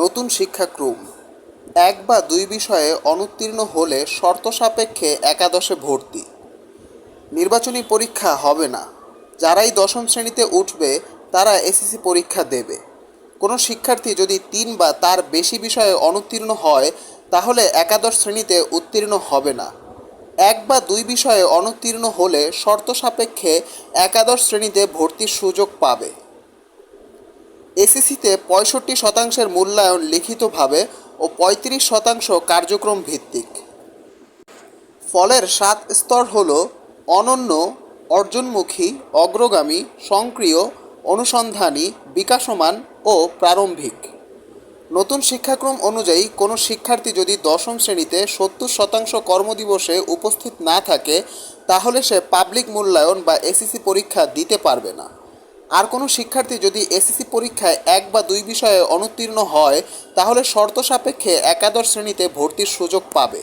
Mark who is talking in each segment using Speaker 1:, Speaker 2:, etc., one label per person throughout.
Speaker 1: নতুন শিক্ষাক্রম। এক বা দুই বিষয়ে অনুত্তীর্ণ হলে শর্ত সাপেক্ষে একাদশে ভর্তি। নির্বাচনী পরীক্ষা হবে না। যারাই দশম শ্রেণীতে উঠবে, তারা এসএসসি পরীক্ষা দেবে। কোনো শিক্ষার্থী যদি তিন বা তার বেশি বিষয়ে অনুত্তীর্ণ হয়, তাহলে একাদশ শ্রেণীতে উত্তীর্ণ হবে না। এক বা দুই বিষয়ে অনুত্তীর্ণ হলে শর্ত সাপেক্ষে একাদশ শ্রেণীতে ভর্তির সুযোগ পাবে। এসএসসিতে পঁয়ষট্টি শতাংশের মূল্যায়ন লিখিতভাবে ও পঁয়ত্রিশ শতাংশ কার্যক্রম ভিত্তিক। ফলের সাত স্তর হল অনন্য, অর্জনমুখী, অগ্রগামী, সক্রিয়, অনুসন্ধানী, বিকাশমান ও প্রারম্ভিক। নতুন শিক্ষাক্রম অনুযায়ী কোনো শিক্ষার্থী যদি দশম শ্রেণীতে সত্তর শতাংশ কর্মদিবসে উপস্থিত না থাকে, তাহলে সে পাবলিক মূল্যায়ন বা এসএসসি পরীক্ষা দিতে পারবে না। আর কোনো শিক্ষার্থী যদি এসএসসি পরীক্ষায় এক বা দুই বিষয়ে অনুত্তীর্ণ হয়, তাহলে শর্ত সাপেক্ষে একাদশ শ্রেণীতে ভর্তির সুযোগ পাবে।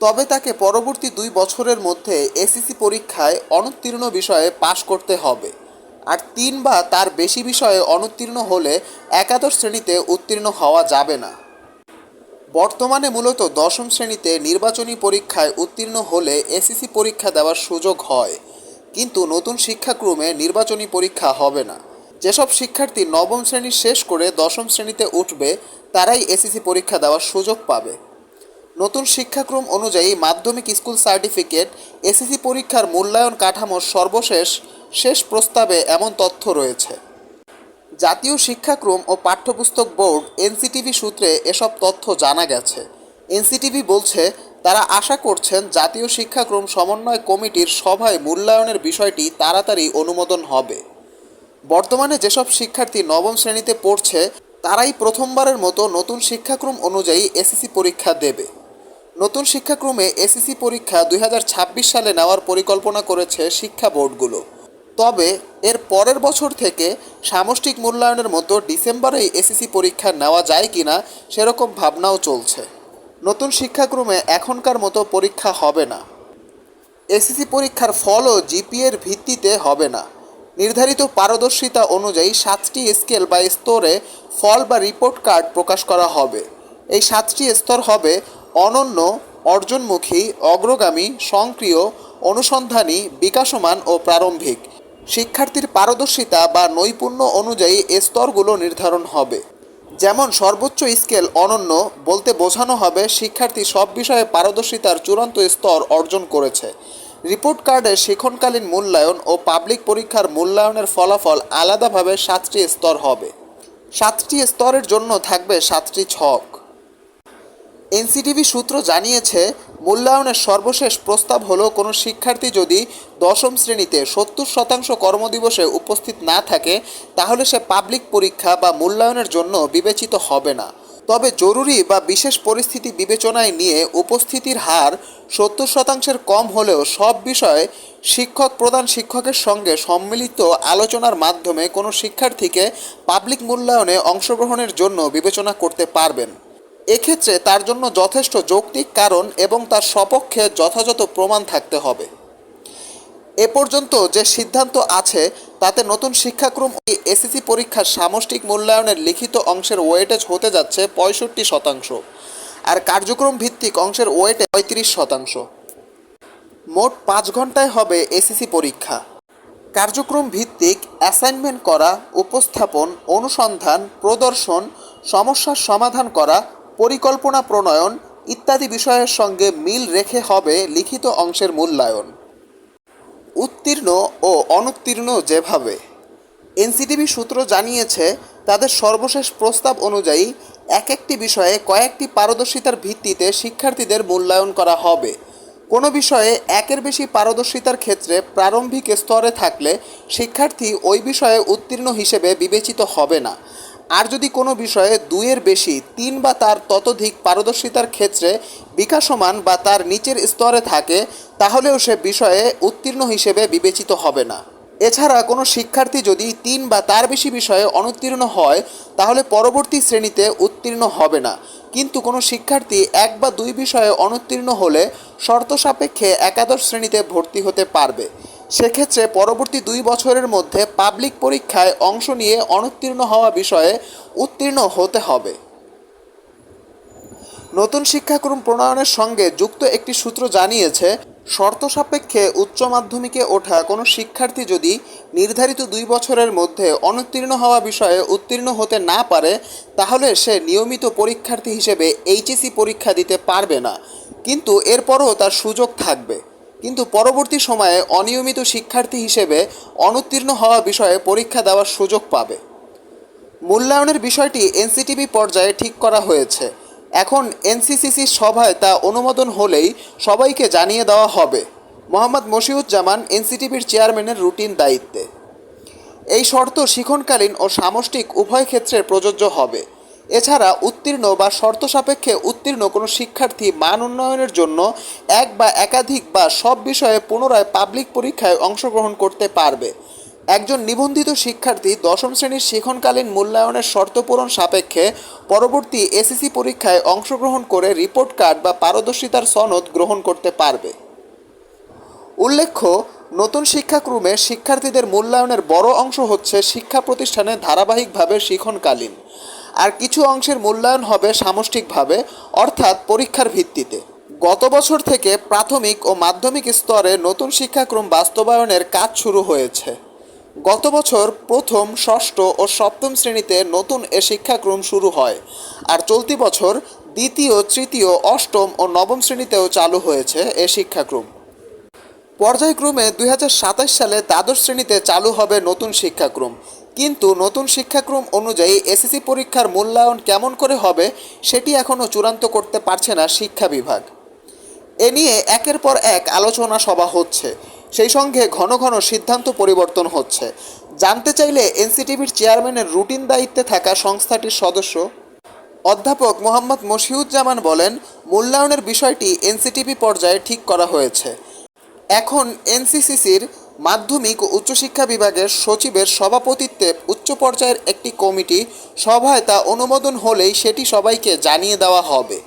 Speaker 1: তবে তাকে পরবর্তী দুই বছরের মধ্যে এসএসসি পরীক্ষায় অনুত্তীর্ণ বিষয়ে পাশ করতে হবে। আর তিন বা তার বেশি বিষয়ে অনুত্তীর্ণ হলে একাদশ শ্রেণীতে উত্তীর্ণ হওয়া যাবে না। বর্তমানে মূলত দশম শ্রেণীতে নির্বাচনী পরীক্ষায় উত্তীর্ণ হলে এসএসসি পরীক্ষা দেওয়ার সুযোগ হয়। কিন্তু নতুন শিক্ষাক্রমে নির্বাচনী পরীক্ষা হবে না। যেসব শিক্ষার্থী নবম শ্রেণি শেষ করে দশম শ্রেণীতে উঠবে, তারাই এসএসসি পরীক্ষা দেওয়ার সুযোগ পাবে। নতুন শিক্ষাক্রম অনুযায়ী মাধ্যমিক স্কুল সার্টিফিকেট, এসএসসি পরীক্ষার মূল্যায়ন কাঠামোর সর্বশেষ, শেষ প্রস্তাবে এমন তথ্য রয়েছে। জাতীয় শিক্ষাক্রম ও পাঠ্যপুস্তক বোর্ড, এনসিটিভি সূত্রে এসব তথ্য জানা গেছে। এনসিটিভি বলছে তারা আশা করছেন জাতীয় শিক্ষাক্রম সমন্বয় কমিটির সভায় মূল্যায়নের বিষয়টি তাড়াতাড়ি অনুমোদন হবে। বর্তমানে যেসব শিক্ষার্থী নবম শ্রেণীতে পড়ছে, তারাই প্রথমবারের মতো নতুন শিক্ষাক্রম অনুযায়ী এসএসসি পরীক্ষা দেবে। নতুন শিক্ষাক্রমে এসএসসি পরীক্ষা দুই হাজার ছাব্বিশ সালে নেওয়ার পরিকল্পনা করেছে শিক্ষা বোর্ডগুলো। তবে এর পরের বছর থেকে সামষ্টিক মূল্যায়নের মতো ডিসেম্বরেই এসএসসি পরীক্ষা নেওয়া যায় কিনা সেরকম ভাবনাও চলছে। নতুন শিক্ষাক্রমে এখনকার মতো পরীক্ষা হবে না। এসএসসি পরীক্ষার ফলও জিপিএর ভিত্তিতে হবে না। নির্ধারিত পারদর্শিতা অনুযায়ী সাতটি স্কেল বা স্তরে ফল বা রিপোর্ট কার্ড প্রকাশ করা হবে। এই সাতটি স্তর হবে অনন্য, অর্জনমুখী, অগ্রগামী, সক্রিয়, অনুসন্ধানী, বিকাশমান ও প্রারম্ভিক। শিক্ষার্থীর পারদর্শিতা বা নৈপুণ্য অনুযায়ী স্তরগুলো নির্ধারণ হবে। যেমন সর্বোচ্চ স্কেল অনন্য, বলতে বোঝানো হবে শিক্ষার্থী সব বিষয়ে পারদর্শিতার চূড়ান্ত স্তর অর্জন করেছে। রিপোর্ট কার্ডে শিক্ষণকালীন মূল্যায়ন ও পাবলিক পরীক্ষার মূল্যায়নের ফলাফল আলাদাভাবে সাতটি স্তর হবে। সাতটি স্তরের জন্য থাকবে সাতটি ছক। এনসিটিভি সূত্র জানিয়েছে, মূল্যায়নের সর্বশেষ প্রস্তাব হলো, কোনো শিক্ষার্থী যদি দশম শ্রেণীতে সত্তর শতাংশ কর্মদিবসে উপস্থিত না থাকে, তাহলে সে পাবলিক পরীক্ষা বা মূল্যায়নের জন্য বিবেচিত হবে না। তবে জরুরি বা বিশেষ পরিস্থিতি বিবেচনায় নিয়ে উপস্থিতির হার সত্তর শতাংশের কম হলেও সব বিষয়ে শিক্ষক প্রধান শিক্ষকের সঙ্গে সম্মিলিত আলোচনার মাধ্যমে কোনো শিক্ষার্থীকে পাবলিক মূল্যায়নে অংশগ্রহণের জন্য বিবেচনা করতে পারবেন। এক্ষেত্রে তার জন্য যথেষ্ট যৌক্তিক কারণ এবং তার সপক্ষে যথাযথ প্রমাণ থাকতে হবে। এ পর্যন্ত যে সিদ্ধান্ত আছে, তাতে নতুন শিক্ষাক্রম এসএসসি পরীক্ষার সামষ্টিক মূল্যায়নের লিখিত অংশের ওয়েটেজ হতে যাচ্ছে পঁয়ষট্টি শতাংশ আর কার্যক্রম ভিত্তিক অংশের ওয়েটে পঁয়ত্রিশ শতাংশ। মোট পাঁচ ঘন্টায় হবে এসএসসি পরীক্ষা। কার্যক্রম ভিত্তিক অ্যাসাইনমেন্ট করা, উপস্থাপন, অনুসন্ধান, প্রদর্শন, সমস্যার সমাধান করা পরিকল্পনা প্রণয়ন ইত্যাদি বিষয়ের সঙ্গে মিল রেখে হবে লিখিত অংশের মূল্যায়ন। উত্তীর্ণ ও অনুত্তীর্ণ যেভাবে। এনসিটিভি সূত্র জানিয়েছে, তাদের সর্বশেষ প্রস্তাব অনুযায়ী এক একটি বিষয়ে কয়েকটি পারদর্শিতার ভিত্তিতে শিক্ষার্থীদের মূল্যায়ন করা হবে। কোনো বিষয়ে একের বেশি পারদর্শিতার ক্ষেত্রে প্রারম্ভিক স্তরে থাকলে শিক্ষার্থী ওই বিষয়ে উত্তীর্ণ হিসেবে বিবেচিত হবে না। আর যদি কোনো বিষয়ে দুইয়ের বেশি, তিন বা তার ততোধিক পারদর্শিতার ক্ষেত্রে বিকাশমান বা তার নিচের স্তরে থাকে, তাহলেও সে বিষয়ে উত্তীর্ণ হিসেবে বিবেচিত হবে না। এছাড়া কোনো শিক্ষার্থী যদি তিন বা তার বেশি বিষয়ে অনুত্তীর্ণ হয়, তাহলে পরবর্তী শ্রেণীতে উত্তীর্ণ হবে না। কিন্তু কোনো শিক্ষার্থী এক বা দুই বিষয়ে অনুত্তীর্ণ হলে শর্ত সাপেক্ষে একাদশ শ্রেণীতে ভর্তি হতে পারবে। সেক্ষেত্রে পরবর্তী দুই বছরের মধ্যে পাবলিক পরীক্ষায় অংশ নিয়ে অনুত্তীর্ণ হওয়া বিষয়ে উত্তীর্ণ হতে হবে। নতুন শিক্ষাক্রম প্রণয়নের সঙ্গে যুক্ত একটি সূত্র জানিয়েছে, শর্ত সাপেক্ষে উচ্চ মাধ্যমিকে ওঠা কোনো শিক্ষার্থী যদি নির্ধারিত দুই বছরের মধ্যে অনুত্তীর্ণ হওয়া বিষয়ে উত্তীর্ণ হতে না পারে, তাহলে সে নিয়মিত পরীক্ষার্থী হিসেবে এইচএসি পরীক্ষা দিতে পারবে না। কিন্তু এরপরও তার সুযোগ থাকবে। কিন্তু পরবর্তী সময়ে অনিয়মিত শিক্ষার্থী হিসেবে অনুত্তীর্ণ হওয়া বিষয়ে পরীক্ষা দেওয়ার সুযোগ পাবে। মূল্যায়নের বিষয়টি এনসিটিভি পর্যায়ে ঠিক করা হয়েছে। এখন এনসিসিসি সভায় তা অনুমোদন হলেই সবাইকে জানিয়ে দেওয়া হবে। মোহাম্মদ মশিউজ্জামান এনসিটিভির চেয়ারম্যানের রুটিন দায়িত্বে। এই শর্ত শিখনকালীন ও সামষ্টিক উভয় ক্ষেত্রে প্রযোজ্য হবে। এছাড়া উত্তীর্ণ বা শর্ত সাপেক্ষে উত্তীর্ণ কোনো শিক্ষার্থী মান উন্নয়নের জন্য এক বা একাধিক বা সব বিষয়ে পুনরায় পাবলিক পরীক্ষায় অংশগ্রহণ করতে পারবে। একজন নিবন্ধিত শিক্ষার্থী দশম শ্রেণির শিখনকালীন মূল্যায়নের শর্ত পূরণ সাপেক্ষে পরবর্তী এসএসসি পরীক্ষায় অংশগ্রহণ করে রিপোর্ট কার্ড বা পারদর্শিতার সনদ গ্রহণ করতে পারবে। উল্লেখ্য, নতুন শিক্ষাক্রমে শিক্ষার্থীদের মূল্যায়নের বড় অংশ হচ্ছে শিক্ষা প্রতিষ্ঠানে ধারাবাহিকভাবে শিখনকালীন আর কিছু অংশের মূল্যায়ন হবে সামষ্টিকভাবে, অর্থাৎ পরীক্ষার ভিত্তিতে। গত বছর থেকে প্রাথমিক ও মাধ্যমিক স্তরে নতুন শিক্ষাক্রম বাস্তবায়নের কাজ শুরু হয়েছে। গত বছর প্রথম, ষষ্ঠ ও সপ্তম শ্রেণীতে নতুন এ শিক্ষাক্রম শুরু হয় আর চলতি বছর দ্বিতীয়, তৃতীয়, অষ্টম ও নবম শ্রেণীতেও চালু হয়েছে এ শিক্ষাক্রম। পর্যায়ক্রমে দুই হাজার সাতাশ সালে দ্বাদশ শ্রেণীতে চালু হবে নতুন শিক্ষাক্রম। কিন্তু নতুন শিক্ষাক্রম অনুযায়ী এসএসসি পরীক্ষার মূল্যায়ন কেমন করে হবে সেটি এখনও চূড়ান্ত করতে পারছে না শিক্ষা বিভাগ। এ নিয়ে একের পর এক আলোচনা সভা হচ্ছে। সেই সঙ্গে ঘন ঘন সিদ্ধান্ত পরিবর্তন হচ্ছে। জানতে চাইলে এনসিটিভির চেয়ারম্যানের রুটিন দায়িত্বে থাকা সংস্থাটির সদস্য অধ্যাপক মোহাম্মদ মশিউজ্জামান বলেন, মূল্যায়নের বিষয়টি এনসিটিভি পর্যায়ে ঠিক করা হয়েছে। এখন এনসিসিসির মাধ্যমিক ও উচ্চশিক্ষা বিভাগের সচিবের সভাপতিত্বে উচ্চ পর্যায়ের একটি কমিটি সভায় তা অনুমোদন হলেই সেটি সবাইকে জানিয়ে দেওয়া হবে।